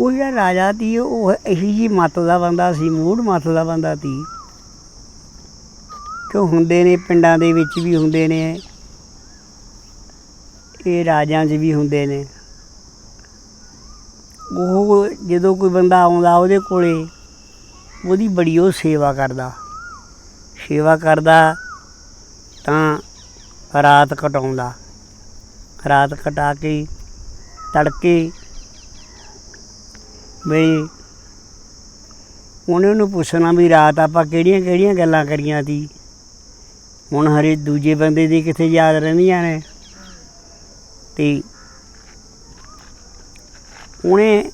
ਉਹ ਜਿਹੜਾ ਰਾਜਾ ਸੀ ਉਹ ਇਹੀ ਜੀ ਮੱਤ ਦਾ ਬੰਦਾ ਸੀ, ਮੂੜ ਮੱਤ ਦਾ ਬੰਦਾ ਸੀ ਕਿ ਹੁੰਦੇ ਨੇ, ਪਿੰਡਾਂ ਦੇ ਵਿੱਚ ਵੀ ਹੁੰਦੇ ਨੇ। ਇਹ ਰਾਜਾਂ 'ਚ ਵੀ ਹੁੰਦੇ ਨੇ। ਉਹ ਜਦੋਂ ਕੋਈ ਬੰਦਾ ਆਉਂਦਾ ਉਹਦੇ ਕੋਲੇ, ਉਹਦੀ ਬੜੀ ਉਹ ਸੇਵਾ ਕਰਦਾ। ਸੇਵਾ ਕਰਦਾ ਤਾਂ ਰਾਤ ਕਟਾਉਂਦਾ। ਰਾਤ ਕਟਾ ਕੇ, ਤੜਕੇ ਬਈ ਉਹਨੇ ਨੂੰ ਪੁੱਛਣਾ ਵੀ ਰਾਤ ਆਪਾਂ ਕਿਹੜੀਆਂ ਕਿਹੜੀਆਂ ਗੱਲਾਂ ਕਰੀਆਂ ਸੀ? ਹੁਣ ਹਰੇ ਦੂਜੇ ਬੰਦੇ ਦੀ ਕਿੱਥੇ ਯਾਦ ਰਹਿੰਦੀਆਂ ਨੇ? ਤੇ ਉਹਨੇ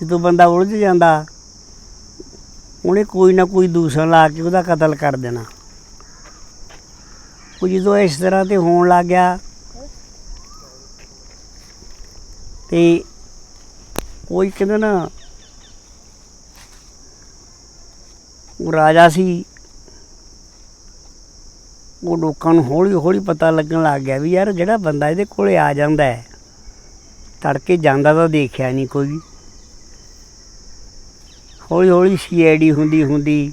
ਜਦੋਂ ਬੰਦਾ ਉਲਝ ਜਾਂਦਾ, ਉਹਨੇ ਕੋਈ ਨਾ ਕੋਈ ਦੂਸਰਾ ਲਾ ਕੇ ਉਹਦਾ ਕਤਲ ਕਰ ਦੇਣਾ। ਉਹ ਜਦੋਂ ਇਸ ਤਰ੍ਹਾਂ ਤੇ ਹੋਣ ਲੱਗ ਗਿਆ, ਤੇ ਕੋਈ ਕਹਿੰਦਾ ਨਾ, ਉਹ ਰਾਜਾ ਸੀ। ਉਹ ਲੋਕਾਂ ਨੂੰ ਹੌਲੀ ਹੌਲੀ ਪਤਾ ਲੱਗਣ ਲੱਗ ਗਿਆ ਵੀ ਯਾਰ ਜਿਹੜਾ ਬੰਦਾ ਇਹਦੇ ਕੋਲੇ ਆ ਜਾਂਦਾ ਹੈ, ਤੜਕੇ ਜਾਂਦਾ ਤਾਂ ਦੇਖਿਆ ਨਹੀਂ ਕੋਈ। ਵੀ ਹੌਲੀ ਹੌਲੀ ਸੀਆਈਡੀ ਹੁੰਦੀ ਹੁੰਦੀ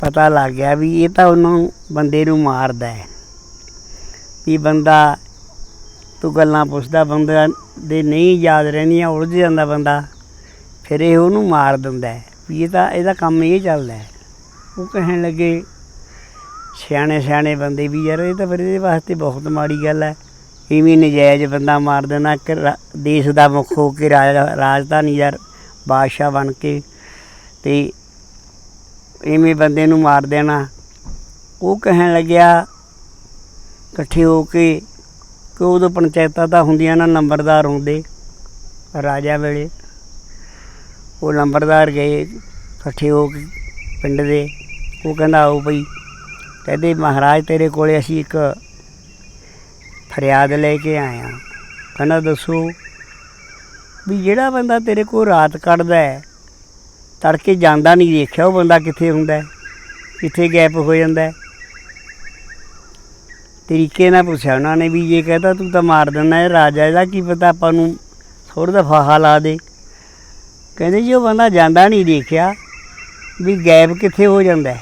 ਪਤਾ ਲੱਗ ਗਿਆ ਵੀ ਇਹ ਤਾਂ ਉਹਨੂੰ ਬੰਦੇ ਨੂੰ ਮਾਰਦਾ ਹੈ। ਵੀ ਬੰਦਾ ਤੂੰ ਗੱਲਾਂ ਪੁੱਛਦਾ ਬੰਦਾ ਦੇ ਨਹੀਂ ਯਾਦ ਰਹਿੰਦੀਆਂ, ਉਲਝ ਜਾਂਦਾ ਬੰਦਾ, ਫਿਰ ਇਹ ਉਹਨੂੰ ਮਾਰ ਦਿੰਦਾ ਵੀ ਇਹ ਤਾਂ, ਇਹਦਾ ਕੰਮ ਇਹ ਚੱਲਦਾ ਉਹ ਕਹਿਣ ਲੱਗੇ, ਸਿਆਣੇ ਸਿਆਣੇ ਬੰਦੇ ਵੀ ਯਾਰ, ਇਹ ਤਾਂ ਫਿਰ ਇਹਦੇ ਵਾਸਤੇ ਬਹੁਤ ਮਾੜੀ ਗੱਲ ਹੈ। ਇਵੇਂ ਨਜਾਇਜ਼ ਬੰਦਾ ਮਾਰ ਦੇਣਾ ਕਿ ਰਾ- ਦੇਸ਼ ਦਾ ਮੁੱਖ ਹੋ ਕੇ ਰਾਜ- ਰਾਜਧਾਨੀ ਯਾਰ, ਬਾਦਸ਼ਾਹ ਬਣ ਕੇ ਤੇ ਇਵੇਂ ਬੰਦੇ ਨੂੰ ਮਾਰ ਦੇਣਾ। ਉਹ ਕਹਿਣ ਲੱਗਿਆ, ਇਕੱਠੇ ਹੋ ਕੇ ਕਿ ਉਦੋਂ ਪੰਚਾਇਤਾਂ ਤਾਂ ਹੁੰਦੀਆਂ ਨਾ, ਨੰਬਰਦਾਰ ਹੁੰਦੇ ਰਾਜਾ ਵੇਲੇ। ਉਹ ਨੰਬਰਦਾਰ ਗਏ, ਇਕੱਠੇ ਹੋ ਕੇ ਪਿੰਡ ਦੇ। ਉਹ ਕਹਿੰਦਾ, ਆਓ ਭਈ ਕਹਿੰਦੇ, ਮਹਾਰਾਜ ਤੇਰੇ ਕੋਲੇ ਅਸੀਂ ਇੱਕ ਫਰਿਆਦ ਲੈ ਕੇ ਆਏ ਆ। ਕਹਿੰਦਾ, ਦੱਸੋ ਵੀ ਜਿਹੜਾ ਬੰਦਾ ਤੇਰੇ ਕੋਲ ਰਾਤ ਕੱਢਦਾ ਹੈ, ਤੜਕੇ ਜਾਂਦਾ ਨਹੀਂ ਦੇਖਿਆ ਉਹ ਬੰਦਾ ਕਿੱਥੇ ਹੁੰਦਾ ਹੈ? ਕਿੱਥੇ ਗੈਪ ਹੋ ਜਾਂਦਾ ਹੈ? ਤਰੀਕੇ ਨਾਲ ਪੁੱਛਿਆ, ਉਹਨਾਂ ਨੇ ਵੀ ਜੇ ਕਹਿੰਦਾ ਤੂੰ ਤਾਂ ਮਾਰ ਦਿੰਦਾ ਇਹ ਰਾਜਾ, ਇਹਦਾ ਕੀ ਪਤਾ ਆਪਾਂ ਨੂੰ ਥੋੜਾ ਦਾ ਫਾਹਾ ਲਾ ਦੇ। ਕਹਿੰਦੇ ਜੀ, ਉਹ ਬੰਦਾ ਜਾਂਦਾ ਨਹੀਂ ਦੇਖਿਆ ਵੀ ਗੈਪ ਕਿੱਥੇ ਹੋ ਜਾਂਦਾ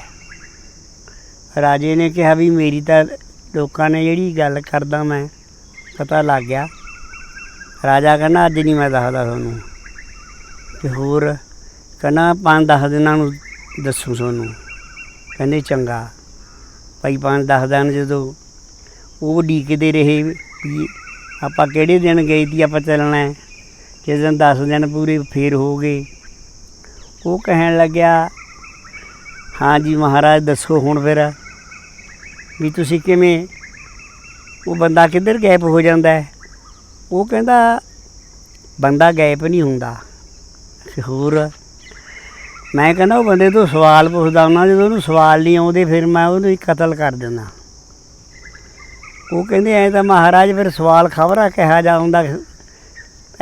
ਰਾਜੇ ਨੇ ਕਿਹਾ ਵੀ ਮੇਰੀ ਤਾਂ ਲੋਕਾਂ ਨੇ ਜਿਹੜੀ ਗੱਲ ਕਰਦਾ ਮੈਂ, ਪਤਾ ਲੱਗ ਗਿਆ। ਰਾਜਾ ਕਹਿੰਦਾ, ਅੱਜ ਨਹੀਂ ਮੈਂ ਦੱਸਦਾ ਤੁਹਾਨੂੰ। ਤੇ ਹੋਰ ਕਹਿੰਦਾ, ਪੰਜ ਦਸ ਦਿਨਾਂ ਨੂੰ ਦੱਸੂ ਤੁਹਾਨੂੰ। ਕਹਿੰਦੇ, ਚੰਗਾ। ਭਾਈ, ਪੰਜ ਦਸ ਦਿਨ ਜਦੋਂ ਉਹ ਡੀਕਦੇ ਰਹੇ ਵੀ ਆਪਾਂ ਕਿਹੜੇ ਦਿਨ ਗਏ ਸੀ, ਆਪਾਂ ਚੱਲਣਾ ਹੈ। ਜਿਸ ਦਿਨ 10 ਦਿਨ ਪੂਰੇ ਫੇਰ ਹੋ ਗਏ। ਉਹ ਕਹਿਣ ਲੱਗਿਆ, ਹਾਂ ਜੀ ਮਹਾਰਾਜ, ਦੱਸੋ ਹੁਣ ਫਿਰ ਵੀ ਤੁਸੀਂ ਕਿਵੇਂ? ਉਹ ਬੰਦਾ ਕਿੱਧਰ ਗਾਇਬ ਹੋ ਜਾਂਦਾ ਹੈ? ਉਹ ਕਹਿੰਦਾ, ਬੰਦਾ ਗਾਇਬ ਨਹੀਂ ਹੁੰਦਾ। ਹੋਰ? ਮੈਂ ਕਹਿੰਦਾ, ਉਹ ਬੰਦੇ ਤੋਂ ਸਵਾਲ ਪੁੱਛਦਾ ਹੁੰਦਾ, ਜਦੋਂ ਉਹਨੂੰ ਸਵਾਲ ਨਹੀਂ ਆਉਂਦੇ, ਫਿਰ ਮੈਂ ਉਹਨੂੰ ਕਤਲ ਕਰ ਦਿੰਦਾ। ਉਹ ਕਹਿੰਦੇ ਐ ਤਾਂ ਮਹਾਰਾਜ ਫਿਰ ਸਵਾਲ ਖਬਰਾ ਕਿਹਾ ਜਾ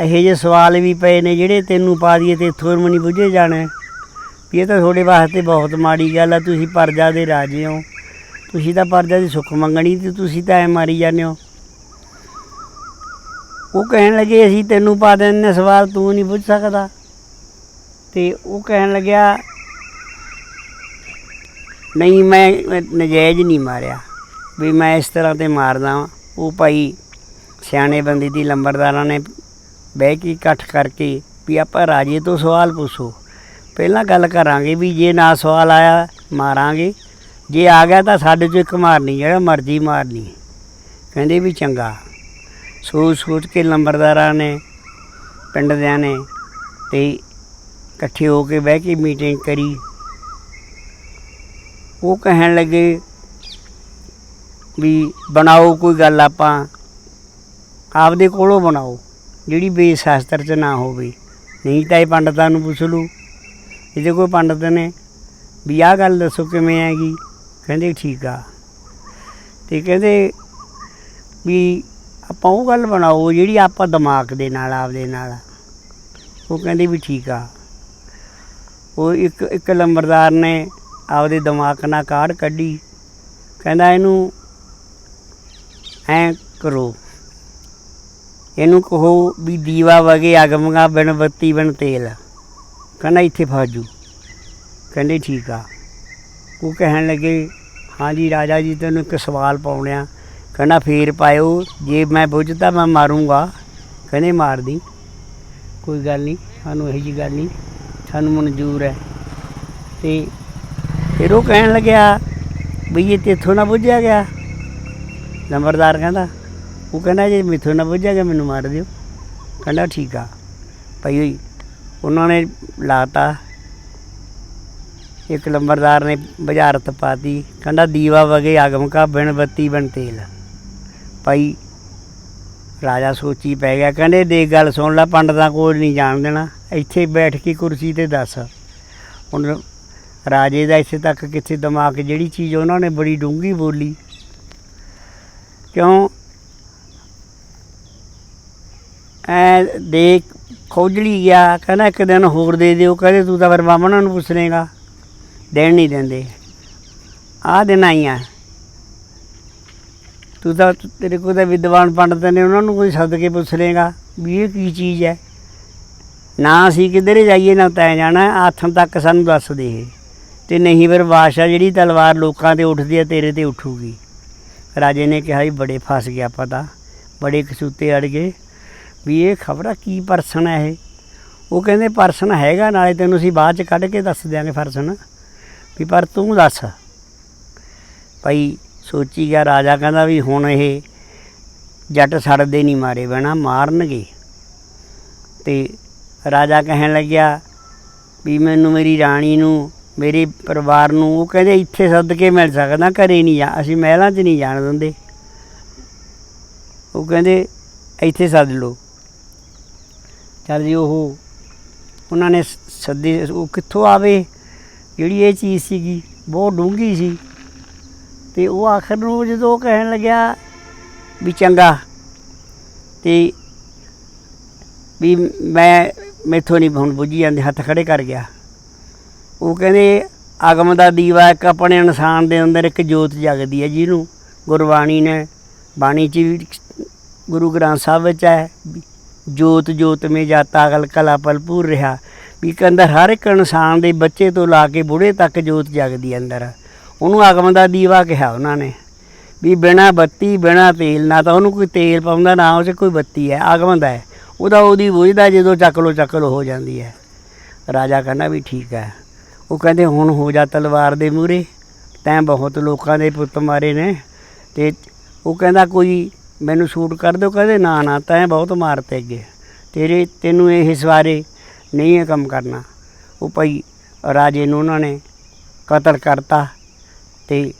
ਇਹੋ ਜਿਹੇ ਸਵਾਲ ਵੀ ਪਏ ਨੇ ਜਿਹੜੇ ਤੈਨੂੰ ਪਾ ਦਈਏ ਤੇ ਇੱਥੋਂ ਮਨੀ ਬੁੱਝੇ ਜਾਣੇ। ਵੀ ਇਹ ਤਾਂ ਤੁਹਾਡੇ ਵਾਸਤੇ ਬਹੁਤ ਮਾੜੀ ਗੱਲ ਆ, ਤੁਸੀਂ ਪਰਜਾ ਦੇ ਰਾਜੇ ਹੋ। ਤੁਸੀਂ ਤਾਂ ਪਰਜਾ ਦੀ ਸੁੱਖ ਮੰਗਣੀ ਤੇ ਤੁਸੀਂ ਤਾਂ ਐ ਮਾਰੀ ਜਾਂਦੇ ਹੋ। ਉਹ ਕਹਿਣ ਲੱਗੇ, ਅਸੀਂ ਤੈਨੂੰ ਪਾ ਦਿੰਦੇ ਸਵਾਲ, ਤੂੰ ਨਹੀਂ ਪੁੱਛ ਸਕਦਾ। ਤੇ ਉਹ ਕਹਿਣ ਲੱਗਿਆ, ਨਹੀਂ, ਮੈਂ ਨਜਾਇਜ਼ ਨਹੀਂ ਮਾਰਿਆ। ਵੀ ਮੈਂ ਇਸ ਤਰ੍ਹਾਂ ਤੇ ਮਾਰਦਾ ਵਾਂ। ਉਹ ਭਾਈ ਸਿਆਣੇ ਬੰਦੇ ਦੀ ਲੰਬਰਦਾਰਾਂ ਨੇ ਬਹਿ ਕੇ ਇਕੱਠ ਕਰਕੇ ਵੀ ਆਪਾਂ ਰਾਜੇ ਤੋਂ ਸਵਾਲ ਪੁੱਛੋ। ਪਹਿਲਾਂ ਗੱਲ ਕਰਾਂਗੇ ਵੀ ਜੇ ਨਾ ਸਵਾਲ ਆਇਆ, ਮਾਰਾਂਗੇ। ਜੇ ਆ ਗਿਆ ਤਾਂ ਸਾਡੇ ਚੋਂ ਇੱਕ ਮਾਰਨੀ, ਜਿਹੜਾ ਮਰਜ਼ੀ ਮਾਰਨੀ। ਕਹਿੰਦੇ ਵੀ ਚੰਗਾ। ਸੋਚ ਸੋਚ ਕੇ ਲੰਬਰਦਾਰਾਂ ਨੇ, ਪਿੰਡ ਦਿਆਂ ਨੇ ਤੇ ਇਕੱਠੇ ਹੋ ਕੇ ਬਹਿ ਕੇ ਮੀਟਿੰਗ ਕਰੀ। ਉਹ ਕਹਿਣ ਲੱਗੇ ਵੀ ਬਣਾਓ ਕੋਈ ਗੱਲ ਆਪਾਂ। ਆਪਦੇ ਕੋਲੋਂ ਬਣਾਓ, ਜਿਹੜੀ ਬੇਸ ਸ਼ਾਸਤਰ 'ਚ ਨਾ ਹੋਵੇ। ਨਹੀਂ ਤਾਂ ਇਹ ਪੰਡਤਾਂ ਨੂੰ ਪੁੱਛ ਲੂ ਇਹਦੇ ਕੋਈ ਪੰਡਤ ਨੇ ਵੀ ਆਹ ਗੱਲ ਦੱਸੋ ਕਿਵੇਂ ਹੈਗੀ। ਕਹਿੰਦੇ ਠੀਕ ਆ। ਤੇ ਕਹਿੰਦੇ ਵੀ ਆਪਾਂ ਉਹ ਗੱਲ ਬਣਾਓ ਜਿਹੜੀ ਆਪਾਂ ਦਿਮਾਗ ਦੇ ਨਾਲ, ਆਪਦੇ ਨਾਲ। ਉਹ ਕਹਿੰਦੇ ਵੀ ਠੀਕ ਆ। ਉਹ ਇੱਕ ਇੱਕ ਲੰਬਰਦਾਰ ਨੇ ਆਪਦੇ ਦਿਮਾਗ ਨਾਲ ਕਾਢ ਕੱਢੀ। ਕਹਿੰਦਾ ਇਹਨੂੰ ਐ ਕਰੋ। ਇਹਨੂੰ ਕਹੋ ਵੀ ਦੀਵਾ ਵਗੇ ਅਗਮਗਾ ਬਿਨ ਬੱਤੀ ਬਿਨ ਤੇਲ। ਕਹਿੰਦਾ, ਇੱਥੇ ਫਾਜੂ। ਕਹਿੰਦੇ, ਠੀਕ ਆ। ਉਹ ਕਹਿਣ ਲੱਗੇ ਹਾਂਜੀ ਰਾਜਾ ਜੀ, ਤੈਨੂੰ ਇੱਕ ਸਵਾਲ ਪਾਉਣਿਆ। ਕਹਿੰਦਾ, ਫੇਰ ਪਾਇਓ, ਜੇ ਮੈਂ ਬੁੱਝਦਾ ਮੈਂ ਮਾਰੂੰਗਾ। ਕਹਿੰਦੇ, ਮਾਰਦੀ। ਕੋਈ ਗੱਲ ਨਹੀਂ, ਸਾਨੂੰ ਇਹੋ ਜਿਹੀ ਗੱਲ ਨਹੀਂ, ਸਾਨੂੰ ਮਨਜ਼ੂਰ ਹੈ ਤੇ ਫਿਰ ਉਹ ਕਹਿਣ ਲੱਗਿਆ ਵੀ ਇਹ ਤੇਥੋਂ ਨਾ ਬੁੱਝਿਆ ਗਿਆ? ਨੰਬਰਦਾਰ ਕਹਿੰਦਾ, ਉਹ ਕਹਿੰਦਾ ਜੇ ਮਿੱਥੋਂ ਨਾ ਬੁੱਝਿਆ ਗਿਆ ਮੈਨੂੰ ਮਾਰ ਦਿਓ। ਕਹਿੰਦਾ ਠੀਕ ਆ। ਭਾਈ ਉਹਨਾਂ ਨੇ ਲਾਤਾ। ਇੱਕ ਨੰਬਰਦਾਰ ਨੇ ਬੁਝਾਰਤ ਪਾਤੀ। ਕਹਿੰਦਾ, ਦੀਵਾ ਵਗੇ ਆਗਮ ਕਾ ਬਿਨ ਬੱਤੀ ਬਿਨ ਤੇਲ। ਭਾਈ, ਰਾਜਾ ਸੋਚੀ ਪੈ ਗਿਆ। ਕਹਿੰਦੇ, ਦੇਖ ਗੱਲ ਸੁਣ ਲੈ, ਪੰਡਤਾਂ ਕੋਲ ਨਹੀਂ ਜਾਣ ਦੇਣਾ। ਇੱਥੇ ਬੈਠ ਕੇ ਕੁਰਸੀ ਤੇ ਦੱਸ। ਹੁਣ ਰਾਜੇ ਦਾ ਇੱਥੇ ਤੱਕ ਕਿੱਥੇ ਦਿਮਾਗ, ਜਿਹੜੀ ਚੀਜ਼ ਉਹਨਾਂ ਨੇ ਬੜੀ ਡੂੰਗੀ ਬੋਲੀ। ਕਿਉਂ? ਐ ਦੇਖ, ਖੋਜਲੀ ਗਿਆ, ਕਹਿੰਦਾ ਇੱਕ ਦਿਨ ਹੋਰ ਦੇ ਦਿਓ ਕਹਿੰਦੇ ਤੂੰ ਤਾਂ ਫਿਰ ਬਾਹਮਣਾਂ ਨੂੰ ਪੁੱਛ ਲੇਗਾ ਦੇਣ ਨਹੀਂ ਦਿੰਦੇ। ਆਹ ਦਿਨ ਆਈਆਂ। ਤੂੰ ਤਾਂ ਤੇਰੇ ਕੋਲ ਤਾਂ ਵਿਦਵਾਨ ਪੰਡਤ ਨੇ ਉਹਨਾਂ ਨੂੰ ਕੋਈ ਸੱਦ ਕੇ ਪੁੱਛ ਲੇਗਾ ਵੀ ਇਹ ਕੀ ਚੀਜ਼ ਹੈ। ਨਾ ਅਸੀਂ ਕਿੱਧਰੇ ਜਾਈਏ, ਨਾ ਤੈਂ ਜਾਣਾ, ਆਥਣ ਤੱਕ ਸਾਨੂੰ ਦੱਸ ਦੇ। ਇਹ। ਤੇ ਨਹੀਂ ਫਿਰ ਬਾਦਸ਼ਾਹ ਜਿਹੜੀ ਤਲਵਾਰ ਲੋਕਾਂ ਤੇ ਉੱਠਦੀ ਹੈ, ਤੇਰੇ ਤੇ ਉੱਠੂਗੀ। ਰਾਜੇ ਨੇ ਕਿਹਾ ਵੀ ਬੜੇ ਫਸ ਗਿਆ ਪਤਾ ਬੜੇ ਕਸੂਤੇ ਅੜ ਗਏ। ਵੀ ਇਹ ਖਬਰਾ ਕੀ ਪਰਸਨ ਹੈ ਇਹ? ਉਹ ਕਹਿੰਦੇ ਪਰਸਨ ਹੈਗਾ, ਨਾਲੇ ਤੈਨੂੰ ਅਸੀਂ ਬਾਅਦ ਚ ਕੱਢ ਕੇ ਦੱਸ ਦਿਆਂਗੇ ਪਰਸਨ ਵੀ ਪਰ ਤੂੰ ਦੱਸ। ਭਾਈ ਸੋਚੀ ਗਿਆ ਰਾਜਾ ਕਹਿੰਦਾ ਵੀ ਹੁਣ ਇਹ ਜੱਟ ਛੱਡਦੇ ਨਹੀਂ ਮਾਰੇ ਬਣਾ ਮਾਰਨਗੇ। ਤੇ ਰਾਜਾ ਕਹਿਣ ਲੱਗਿਆ ਵੀ ਮੈਨੂੰ ਮੇਰੀ ਰਾਣੀ ਨੂੰ ਮੇਰੇ ਪਰਿਵਾਰ ਨੂੰ, ਉਹ ਕਹਿੰਦੇ ਇੱਥੇ ਸੱਦ ਕੇ ਮਿਲ ਸਕਦਾ, ਘਰੇ ਨਹੀਂ ਜਾ, ਅਸੀਂ ਮਹਿਲਾਂ 'ਚ ਨਹੀਂ ਜਾਣ ਦਿੰਦੇ। ਉਹ ਕਹਿੰਦੇ ਇੱਥੇ ਸੱਦ ਲਓ। ਚੱਲ ਜੀ ਉਹ, ਉਹਨਾਂ ਨੇ ਸ- ਸੱਦੇ, ਉਹ ਕਿੱਥੋਂ ਆਵੇ? ਜਿਹੜੀ ਇਹ ਚੀਜ਼ ਸੀਗੀ, ਬਹੁਤ ਡੂੰਘੀ ਸੀ। ਤੇ ਉਹ ਆਖਰ ਨੂੰ ਜਦੋਂ ਉਹ ਕਹਿਣ ਲੱਗਿਆ ਵੀ ਚੰਗਾ, ਤੇ ਵੀ ਮੈਂ, ਮੈਥੋਂ ਨਹੀਂ ਹੁਣ ਬੁੱਝੀ ਜਾਂਦੇ, ਹੱਥ ਖੜੇ ਕਰ ਗਿਆ। ਉਹ ਕਹਿੰਦੇ ਆਗਮ ਦਾ ਦੀਵਾ ਇੱਕ ਆਪਣੇ ਇਨਸਾਨ ਦੇ ਅੰਦਰ ਇੱਕ ਜੋਤ ਜਗਦੀ ਹੈ ਜਿਹਨੂੰ ਗੁਰਬਾਣੀ ਨੇ ਬਾਣੀ ਚ ਵੀ ਗੁਰੂ ਗ੍ਰੰਥ ਸਾਹਿਬ ਵਿੱਚ ਹੈ ਜੋਤ ਜੋਤ ਮੇ ਜਾਤਾ ਅਗਲ ਕਲਾ ਪਲਪੂਰ ਰਿਹਾ। ਵੀ ਅੰਦਰ ਹਰ ਇੱਕ ਇਨਸਾਨ ਦੇ ਬੱਚੇ ਤੋਂ ਲਾ ਕੇ ਬੁੜੇ ਤੱਕ ਜੋਤ ਜਗਦੀ ਹੈ ਅੰਦਰ। ਉਹਨੂੰ ਆਗਮ ਦਾ ਦੀਵਾ ਕਿਹਾ ਉਹਨਾਂ ਨੇ। ਵੀ ਬਿਨਾ ਬੱਤੀ, ਬਿਨਾ ਤੇਲ, ਨਾ ਤਾਂ ਉਹਨੂੰ ਕੋਈ ਤੇਲ ਪਾਉਂਦਾ, ਨਾ ਉਹ 'ਚ ਕੋਈ ਬੱਤੀ ਹੈ, ਆਗਮ ਦਾ ਹੈ। ਉਹਦਾ ਉਹਦੀ ਬੁਝਦਾ ਜਦੋਂ ਚੱਕ ਲੋ ਚੱਕ ਲੋ ਹੋ ਜਾਂਦੀ ਹੈ। ਰਾਜਾ ਕਹਿੰਦਾ ਵੀ ਠੀਕ ਹੈ। ਉਹ ਕਹਿੰਦੇ ਹੁਣ ਹੋ ਜਾ ਤਲਵਾਰ ਦੇ ਮੂਹਰੇ, ਤੈਂ ਬਹੁਤ ਲੋਕਾਂ ਦੇ ਪੁੱਤ ਮਾਰੇ ਨੇ। ਤੇ ਉਹ ਕਹਿੰਦਾ ਕੋਈ ਮੈਨੂੰ ਸ਼ੂਟ ਕਰ ਦਿਓ, ਕਹਿੰਦੇ ਨਾ ਨਾ, ਤੈਂ ਬਹੁਤ ਮਾਰਤੇ ਅੱਗੇ। ਤੇਰੇ, ਤੈਨੂੰ ਇਹ ਸਵਾਰੇ ਨਹੀਂ ਇਹ ਕੰਮ ਕਰਨਾ। ਉਹ ਭਾਈ ਰਾਜੇ ਨੂੰ ਉਹਨਾਂ ਨੇ ਕਤਲ ਕਰਤਾ ਤੇ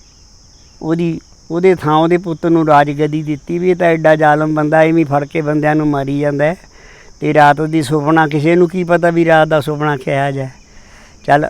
ਉਹਦੀ, ਉਹਦੇ ਥਾਂ ਉਹਦੇ ਪੁੱਤ ਨੂੰ ਰਾਜਗਦੀ ਦਿੱਤੀ ਵੀ ਇਹ ਤਾਂ ਐਡਾ ਜ਼ਾਲਮ ਬੰਦਾ, ਐਵੇਂ ਹੀ ਫੜ ਕੇ ਬੰਦਿਆਂ ਨੂੰ ਮਾਰੀ ਜਾਂਦਾ ਹੈ। ਤੇ ਰਾਤ ਦੀ ਸੁਪਨਾ, ਕਿਸੇ ਨੂੰ ਕੀ ਪਤਾ ਵੀ ਰਾਤ ਦਾ ਸੁਪਨਾ ਕਿਹਾ ਜਾਏ। ਚੱਲ